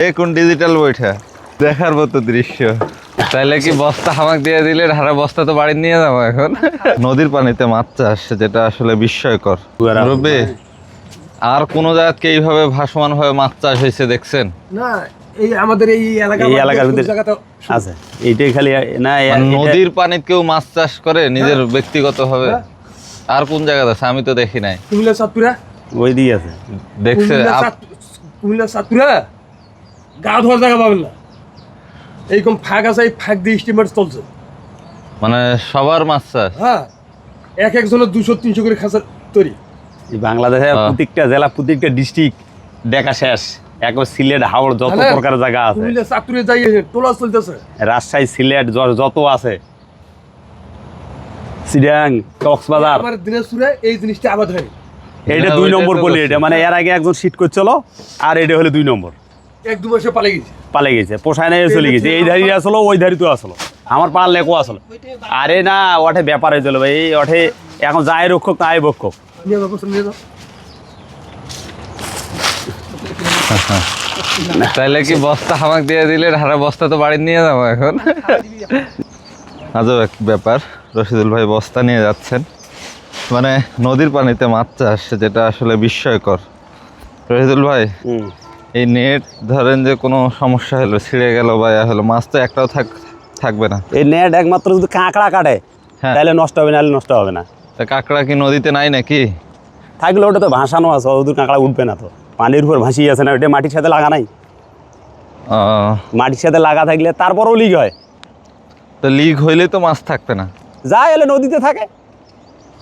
এ কোন ডিজিটাল বইটা দেখার মতো দৃশ্য। তাইলে কি বস্তা হামাক দিয়ে দিলে ঢাড়া বস্তা তো বাড়ি নিয়ে যাব এখন? নদীর পানিতে মাছ চাষ যেটা আসলে বিস্ময়কর। রবি আর কোন জায়গাতে এইভাবে ভাসমান হয়ে মাছ চাষ হয়েছে দেখছেন? না এই আমাদের এই এলাকা এই এলাকার ভিতরে- আছে। এইটাই খালি না মানে নদীর পানিতে কেউ মাছ চাষ করে নিজের ব্যক্তিগত ভাবে হ্যাঁ। আর কোন জায়গাতে আছে? আমি তো দেখি নাই। কুমিল্লা সাতপুরা। ওই দিয়ে আছে। দেখছে কুমিল্লা কুমিল্লা সাতপুরা? গা ধোয়ার জায়গা পাবেন না। এইরকম ফাঁক আছে এই ফাঁক দিয়ে স্টিমার চলছে। মানে সবার মাছ চাষ? হ্যাঁ এক একজনের দুশো তিনশো করে খাঁচা তৈরি। এই বাংলাদেশে হ্যাঁ। প্রত্যেকটা জেলা প্রত্যেকটা ডিস্ট্রিক্ট দেখা শেষ। একবার সিলেট হাওড় যত। প্রকার জায়গা আছে। কুমিল্লা সাতপুরে যাই টোলা চলতেছে। রাজশাহী সিলেট যত আছে। সিডাং কক্সবাজার। আমার দিনাজপুরে এই জিনিসটা আবাদ হয়। এটা হ্যাঁ, দুই নম্বর বলি এটা মানে এর আগে একজন শীত করছিল আর এটা হলো দুই নম্বর। এক দু মাসে পালে গেছে। পালে গেছে পোষায় নাই চলে গেছে। এই ধারি আসলো ওই ধারিতো আসলো। আমার পার লেখো আসলো। আরে না ওঠে ব্যাপার হয়ে চলো ভাই এই ওঠে এখন যায় রক্ষক ভক্ষক নিয়ে যাও তাইলে কি বস্তা হামাক দিয়ে দিলে ঢাড়া বস্তা তো বাড়ি নিয়ে যাব এখন? আজব এক ব্যাপার রশিদুল ভাই বস্তা নিয়ে যাচ্ছেন। মানে নদীর পানিতে মাছ চাষ যেটা আসলে বিস্ময়কর। রশিদুল ভাই এই নেট ধরেন যে কোনো সমস্যা হলো ছিঁড়ে গেল বা ইয়া হলো মাছ তো একটাও থাক থাকবে না। এই নেট একমাত্র যদি কাঁকড়া কাটে হ্যাঁ। তাহলে নষ্ট হবে না নষ্ট হবে না। তা কাঁকড়া কি নদীতে নাই নাকি? থাকলে ওটা তো ভাসানো আছে ওদের কাঁকড়া উঠবে না তো। পানির উপর ভাসিয়ে আছে না ওটা মাটির সাথে লাগা নাই। মাটির সাথে লাগা থাকলে তারপরও লিক হয়। তো লিক হইলে তো মাছ থাকবে না। যা এলে নদীতে থাকে।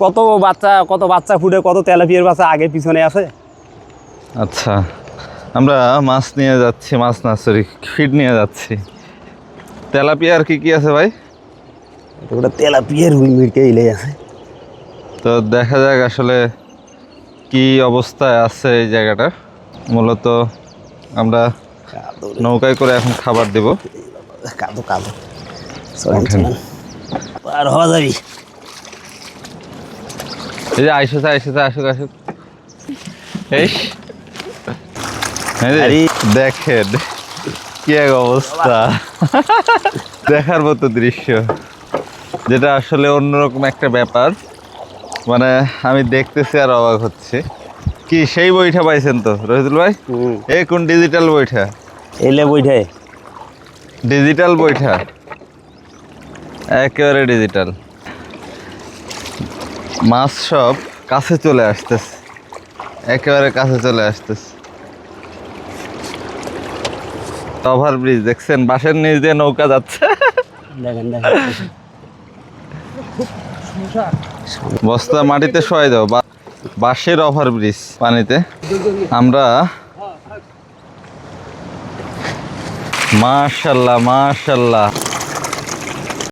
কত বাচ্চা কত বাচ্চা ফুটে কত তেলাপিয়ার বাচ্চা আগে পিছনে আছে। আচ্ছা। আমরা মাছ নিয়ে যাচ্ছি মাছ না সরি ফিড নিয়ে যাচ্ছি। তেলাপিয়া আর কি কি আছে ভাই? ওটা তেলাপিয়ার হুই মিটকে ইলে আছে। তো দেখা যাক আসলে কি অবস্থায় আছে এই জায়গাটা। মূলত আমরা নৌকায় করে এখন খাবার দেব। কাদো কাদো। পার হওয়া যাবি। এই যে আইসেছে আইসেছে আসুক আসুক এই আরে। দেখেন কি এক অবস্থা। দেখার মতো দৃশ্য যেটা আসলে অন্যরকম একটা ব্যাপার। মানে আমি দেখতেছি আর অবাক হচ্ছে। কি সেই বইটা পাইছেন তো রহিদুল ভাই? এ কোন ডিজিটাল বইটা এলে বইঠাই ডিজিটাল বইটা একেবারে ডিজিটাল মাছ সব কাছে চলে আসতেছে। একেবারে কাছে চলে আসতেছে। ওভার ব্রিজ দেখছেন? বাসের নিচ দিয়ে নৌকা যাচ্ছে। বস্তা মাটিতে শোয়াই দাও বাঁশের ওভার ব্রিজ পানিতে। আমরা মাশাল্লাহ মাশাল্লাহ।